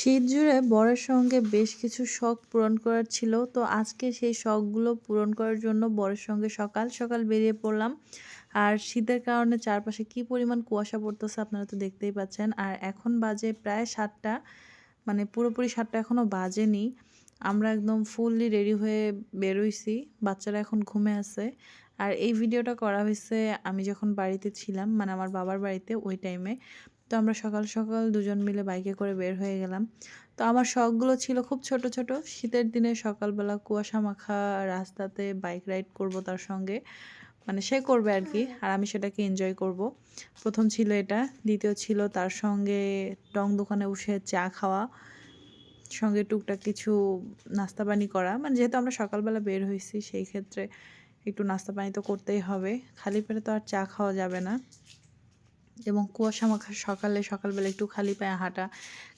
শীত জুড়ে বরের সঙ্গে বেশ কিছু শখ পূরণ করার ছিল। তো আজকে সেই শখগুলো পূরণ করার জন্য বরের সঙ্গে সকাল সকাল বেরিয়ে পড়লাম। আর শীতের কারণে চারপাশে কি পরিমাণ কুয়াশা পড়তেছে আপনারা তো দেখতেই পাচ্ছেন। আর এখন বাজে প্রায় সাতটা মানে পুরোপুরি সাতটা এখনও বাজেনি। আমরা একদম ফুললি রেডি হয়ে বেরোইছি, বাচ্চারা এখন ঘুমে আছে। আর এই ভিডিওটা করা হয়েছে আমি যখন বাড়িতে ছিলাম মানে আমার বাবার বাড়িতে ওই টাইমে তো আমরা সকাল সকাল দুজন মিলে বাইকে করে বের হয়ে গেলাম। তো আমার শখগুলো ছিল খুব ছোট ছোট। শীতের দিনে সকালবেলা কুয়াশা মাখা রাস্তাতে বাইক রাইড করব তার সঙ্গে। মানে সে করবে আর কি, আর আমি সেটাকে এনজয় করব। প্রথম ছিল এটা, দ্বিতীয় ছিল তার সঙ্গে টং দোকানে বসে চা খাওয়া, সঙ্গে টুকটাক কিছু নাস্তা পানি করা। মানে যেহেতু আমরা সকালবেলা বের হয়েছি, সেই ক্ষেত্রে একটু নাস্তা পানি তো করতেই হবে। খালি পেটে তো আর চা খাওয়া যাবে না। এবং কুয়াশা মাখা সকালে, সকালবেলা একটু খালি পায়ে হাঁটা।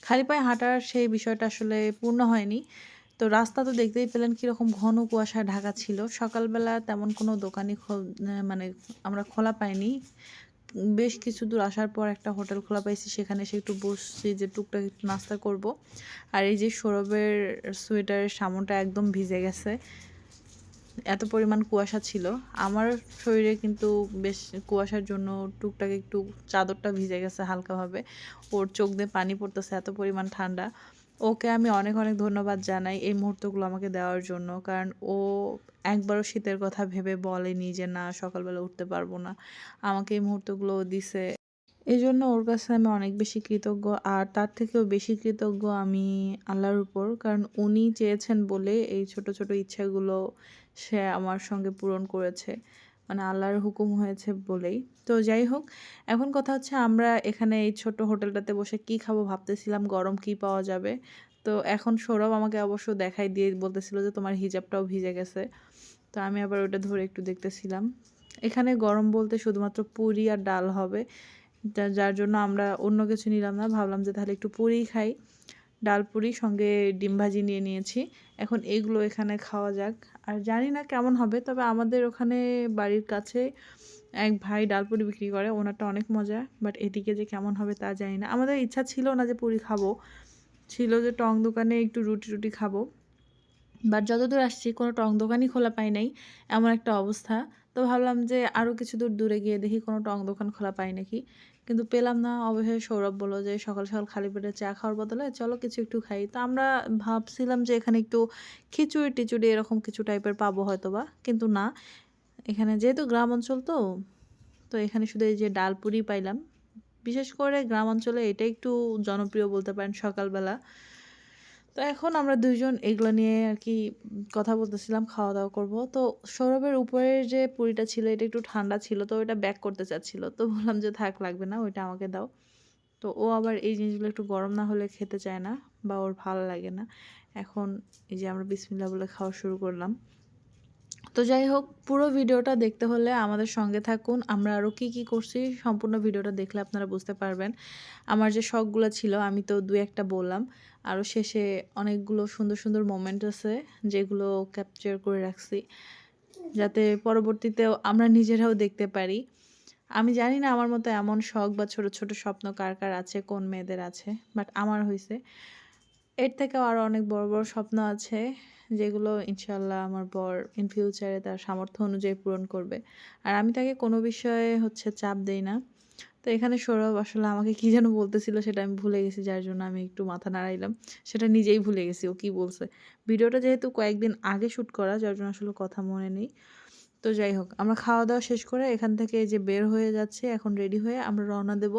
খালি পায়ে হাঁটার সেই বিষয়টা আসলে পূর্ণ হয়নি। তো রাস্তা তো দেখতেই পেলেন কীরকম ঘন কুয়াশায় ঢাকা ছিল। সকালবেলা তেমন কোনো দোকানই মানে আমরা খোলা পাইনি। বেশ কিছু দূর আসার পর একটা হোটেল খোলা পাইছি। সেখানে এসে একটু বসছি যে টুকটাক একটু নাস্তা করব। আর এই যে সৌরভের সোয়েটারের সামনটা একদম ভিজে গেছে। এত পরিমাণ কুয়াশা ছিল। আমার শরীরে কিন্তু বেশ কুয়াশার জন্য টুকটাক একটু চাদরটা ভিজে গেছে হালকাভাবে। ওর চোখ দিয়ে পানি পড়তেছে, এত পরিমাণ ঠান্ডা। ওকে আমি অনেক অনেক ধন্যবাদ জানাই এই মুহূর্তগুলো আমাকে দেওয়ার জন্য, কারণ ও একবারও শীতের কথা ভেবে বলেনি যে, না, সকালবেলা উঠতে পারব না। আমাকে এই মুহূর্তগুলো দিছে। এই জন্য ওর কাছে আমি অনেক বেশি কৃতজ্ঞ আর তার থেকেও বেশি কৃতজ্ঞ আমি আল্লাহর উপর। কারণ উনি চেয়েছেন বলে এই ছোট ছোট ইচ্ছাগুলো সে আমার সঙ্গে পূরণ করেছে। মানে আল্লাহর হুকুম হয়েছে বলেই। তো যাই হোক, এখন কথা হচ্ছে আমরা এখানে এই ছোট হোটেলটাতে বসে কি খাব ভাবতেছিলাম, গরম কি পাওয়া যাবে। তো এখন সৌরভ আমাকে অবশ্য দেখাই দিয়ে বলতেছিল যে তোমার হিজাবটাও ভিজে গেছে। তো আমি আবার ওটা ধরে একটু দেখতেছিলাম। এখানে গরম বলতে শুধুমাত্র পুরি আর ডাল হবে। যার জন্য আমরা অন্য কিছু নিলাম না। ভাবলাম যে তাহলে একটু পুরি খাই। ডাল পুরি, সঙ্গে ডিম ভাজি নিয়ে নিয়েছি। এখন এগুলো এখানে খাওয়া যাক। আর জানি না কেমন হবে, তবে আমাদের ওখানে বাড়ির কাছে এক ভাই ডাল পুরি বিক্রি করে। ওনারটা অনেক মজা, বাট এদিকে যে কেমন হবে তা জানি না। আমাদের ইচ্ছা ছিল না যে পুরি খাব। ছিল যে টং দোকানে একটু রুটি রুটি খাব। বাট যতদূর আসছি, কোনো টং দোকানই খোলা পাই নাই। এমন একটা অবস্থা। তো ভাবলাম যে আরও কিছু দূর, দূরে গিয়ে দেখি কোনো টং দোকান খোলা পাই নাকি। কিন্তু পেলাম না, অবশেষে সৌরভ বলল যে সকাল সকাল খালি পেটে চা খাওয়ার বদলে চলো কিছু একটু খাই। তো আমরা ভাবছিলাম যে এখানে একটু খিচুড়ি টিচুড়ি এরকম কিছু টাইপের পাবো হয়তো বা কিন্তু না। এখানে যেহেতু গ্রাম অঞ্চল তো তো এখানে শুধু এই যে ডাল পুরি পাইলাম। বিশেষ করে গ্রাম অঞ্চলে এটা একটু জনপ্রিয় বলতে পারেন সকালবেলা। তো এখন আমরা দুজন এগুলো নিয়ে আর কি কথা বলতেছিলাম খাওয়া দাওয়া করব। তো সৌরভের উপরের যে পুরিটা ছিল, এটা একটু ঠান্ডা ছিল, তো ওইটা ব্যাক করতে চাচ্ছিল। তো বললাম যে থাক, লাগবে না, ওইটা আমাকে দাও। তো ও আবার এই জিনিসগুলো একটু গরম না হলে খেতে চায় না বা ওর ভালো লাগে না। এখন এই যে আমরা বিসমিল্লা বলে খাওয়া শুরু করলাম। তো যাই হোক, পুরো ভিডিওটা দেখতে হলে আমাদের সঙ্গে থাকুন। আমরা আরও কি কি করছি সম্পূর্ণ ভিডিওটা দেখলে আপনারা বুঝতে পারবেন। আমার যে শখগুলো ছিল, আমি তো দু একটা বললাম। আরও শেষে অনেকগুলো সুন্দর সুন্দর মোমেন্ট আছে, যেগুলো ক্যাপচার করে রাখছি। যাতে পরবর্তীতেও আমরা নিজেরাও দেখতে পারি। আমি জানি না আমার মতো এমন শখ বা ছোট ছোট স্বপ্ন কার কার আছে, কোন মেয়েদের আছে বাট আমার হয়েছে এর থেকেও আরও অনেক বড় বড় স্বপ্ন আছে। যেগুলো ইনশাল্লাহ আমার বর ইন ফিউচারে তার সামর্থ্য অনুযায়ী পূরণ করবে। আর আমি তাকে কোনো বিষয়ে হচ্ছে চাপ দেই না। তো এখানে সৌরভ আসলে আমাকে কী যেন বলতেছিল সেটা আমি ভুলে গেছি, যার জন্য আমি একটু মাথা নাড়াইলাম। সেটা নিজেই ভুলে গেছি, ও কী বলছে। ভিডিওটা যেহেতু কয়েকদিন আগে শ্যুট করা, যার জন্য আসলে কথা মনে নেই। তো যাই হোক, আমরা খাওয়া দাওয়া শেষ করে এখান থেকে যে বের হয়ে যাচ্ছে, এখন রেডি হয়ে আমরা রওনা দেব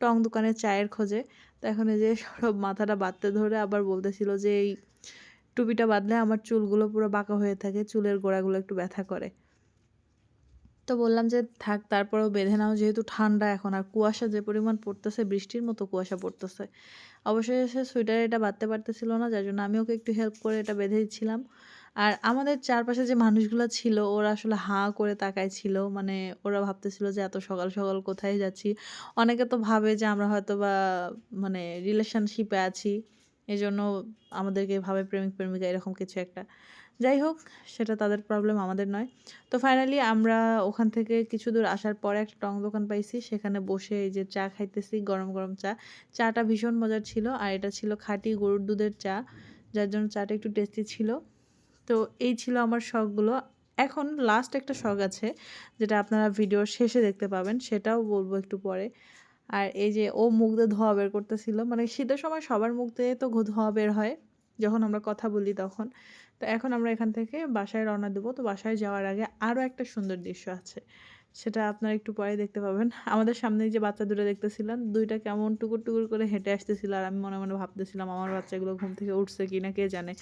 টং দোকানে চায়ের খোঁজে। তো এখন এই যে সৌরভ মাথাটা বাঁধতে ধরে আবার বলতেছিল যে এই টুপিটা বাঁধলে আমার চুলগুলো পুরো বাঁকা হয়ে থাকে, চুলের গোড়াগুলো একটু ব্যথা করে। তো বললাম যে, থাক, তারপরেও বেঁধে নাও, যেহেতু ঠান্ডা এখন, আর কুয়াশা যে পরিমাণ পড়তেছে, বৃষ্টির মতো কুয়াশা পড়তেছে। অবশ্যই সে সোয়েটার এটা বাঁধতে পারতেছিল না, যার জন্য আমি ওকে একটু হেল্প করে এটা বেঁধে দিচ্ছিলাম। আর আমাদের চারপাশে যে মানুষগুলো ছিল, ওরা আসলে হাঁ করে তাকায় ছিল মানে ওরা ভাবতেছিল যে, এত সকাল সকাল কোথায় যাচ্ছি? অনেকে তো ভাবে যে, আমরা হয়তো বা মানে রিলেশনশিপে আছি। এই জন্য আমাদেরকে ভাবে প্রেমিক, প্রেমিকা এরকম কিছু একটা। যাই হোক, সেটা তাদের প্রবলেম আমাদের নয়। তো ফাইনালি আমরা ওখান থেকে কিছু দূর আসার পরে একটা টং দোকান পাইছি। সেখানে বসে এই যে চা খাইতেছি, গরম গরম চা। চাটা ভীষণ মজার ছিল আর এটা ছিল খাঁটি গরুর দুধের চা, যার জন্য চাটা একটু টেস্টি ছিল। তো এই ছিল আমার শখগুলো। এখন লাস্ট একটা শখ আছে, যেটা আপনারা ভিডিওর শেষে দেখতে পাবেন, সেটাও বলব একটু পরে। আর এই যে ও মুখ দিয়ে ধোয়া বের করতেছিল মানে শীতের সময় সবার মুখ দিয়ে তো ধোয়া বের হয়, যখন আমরা কথা বলি তখন। তো এখন আমরা এখান থেকে বাসায় রওনা দেবো। তো বাসায় যাওয়ার আগে আরও একটা সুন্দর দৃশ্য আছে, সেটা আপনারা একটু পরে দেখতে পাবেন। আমাদের সামনে যে বাচ্চা দুটো দেখতেছিলেন দুইটা কেমন টুকুর টুকুর করে হেঁটে আসতেছিল, আর আমি মনে মনে ভাবতেছিলাম, আমার বাচ্চাগুলো ঘুম থেকে উঠছে কি না কে জানে।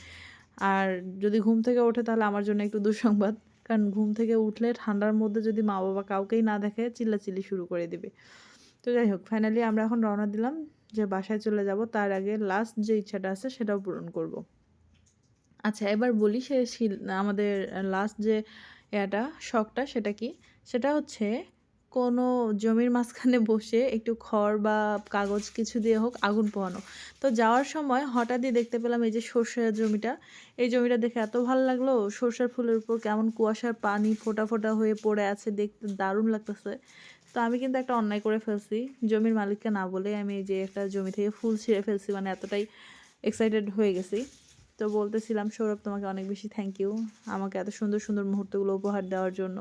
আর যদি ঘুম থেকে ওঠে তাহলে আমার জন্য একটু দুঃসংবাদ, কারণ ঘুম থেকে উঠলে ঠান্ডার মধ্যে যদি মা বাবা কাউকেই না দেখে, চিল্লাচিল্লি শুরু করে দিবে। তো যাই হোক ফাইনালি আমরা এখন রওনা দিলাম যে বাসায় চলে যাব। তার আগে লাস্ট যে ইচ্ছাটা আছে সেটাও পূরণ করব। আচ্ছা এবার বলি সে আমাদের লাস্ট যে এটা শখটা সেটা কি? সেটা হচ্ছে কোনো জমির মাঝখানে বসে একটু খড় বা কাগজ কিছু দিয়ে হোক আগুন পোহানো। তো যাওয়ার সময় হঠাৎই দেখতে পেলাম এই যে সর্ষের জমিটা। এই জমিটা দেখে এত ভালো লাগল, সর্ষের ফুলের উপর কেমন কুয়াশার পানি ফোটা ফোটা হয়ে পড়ে আছে, দেখতে দারুণ লাগতেছে। তো আমি কিন্তু একটা অন্যায় করে ফেলছি, জমির মালিককে না বলে আমি এই যে একটা জমি থেকে ফুল ছিঁড়ে ফেলছি মানে এতটাই এক্সাইটেড হয়ে গেছি। তো বলতেছিলাম, সৌরভ, তোমাকে অনেক বেশি থ্যাংক ইউ আমাকে এত সুন্দর সুন্দর মুহূর্তগুলো উপহার দেওয়ার জন্য।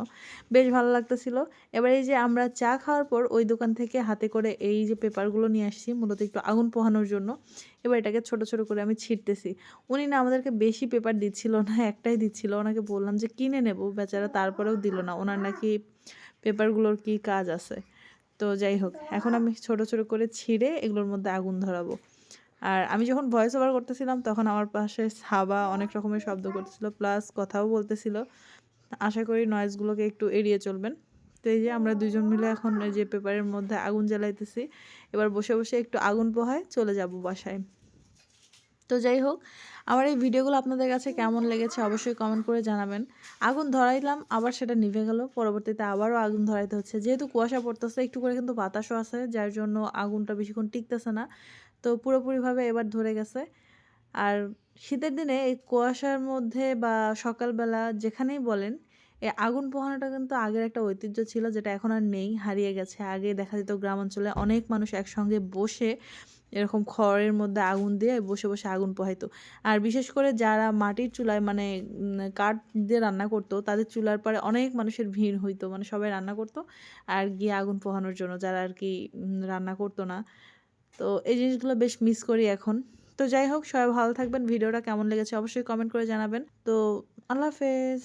বেশ ভালো লাগতেছিল। এবার এই যে আমরা চা খাওয়ার পর ওই দোকান থেকে হাতে করে এই যে পেপারগুলো নিয়ে আসছি, মূলত একটু আগুন পোহানোর জন্য, এবার এটাকে ছোট ছোট করে আমি ছিটতেছি। উনি না আমাদেরকে বেশি পেপার দিচ্ছিল না, একটাই দিচ্ছিল। ওনাকে বললাম যে, কিনে নেব। বেচারা তারপরেও দিল না। ওনার নাকি পেপারগুলোর কি কাজ আছে। তো যাই হোক, এখন আমি ছোট ছোট করে ছিঁড়ে এগুলোর মধ্যে আগুন ধরাবো। আর আমি যখন ভয়েস ওভার করতেছিলাম, তখন আমার পাশে সাবা অনেক রকমের শব্দ করতেছিল প্লাস কথাও বলতেছিল। আশা করি নয়েজগুলোকে একটু এড়িয়ে চলবেন। তো এই যে আমরা দুজন মিলে এখন যে পেপারের মধ্যে আগুন জ্বালাইতেছি, এবার বসে বসে একটু আগুন পোহায় চলে যাব বাসায়। তো যাই হোক, আমার এই ভিডিওগুলো আপনাদের কাছে কেমন লেগেছে অবশ্যই কমেন্ট করে জানাবেন। আগুন ধরাইলাম, আবার সেটা নিভে গেল। পরবর্তীতে আবারও আগুন ধরাইতে হচ্ছে। যেহেতু কুয়াশা পড়তেছে, একটু করে কিন্তু বাতাসও আছে, যার জন্য আগুনটা বেশিক্ষণ টিকতেছে না। তো পুরোপুরিভাবে এবার ধরে গেছে। আর শীতের দিনে এই কুয়াশার মধ্যে বা সকালবেলা যেখানেই বলেন, এই আগুন পোহানোটা কিন্তু আগের একটা ঐতিহ্য ছিল যেটা এখন আর নেই, হারিয়ে গেছে। আগে দেখা যেত গ্রাম অঞ্চলে অনেক মানুষ একসঙ্গে বসে এরকম খড়ের মধ্যে আগুন দিয়ে বসে বসে আগুন পোহাইতো। আর বিশেষ করে যারা মাটির চুলায় মানে কাঠ দিয়ে রান্না করতো, তাদের চুলার পরে অনেক মানুষের ভিড় হইতো মানে সবাই রান্না করতো আর গিয়ে আগুন পোহানোর জন্য। যারা আর কি রান্না করতো না তো এই জিনিসগুলো বেশ মিস করি এখন। তো যাই হোক, সবাই ভালো থাকবেন। ভিডিওটা কেমন লেগেছে অবশ্যই কমেন্ট করে জানাবেন। তো আল্লাহ হাফেজ।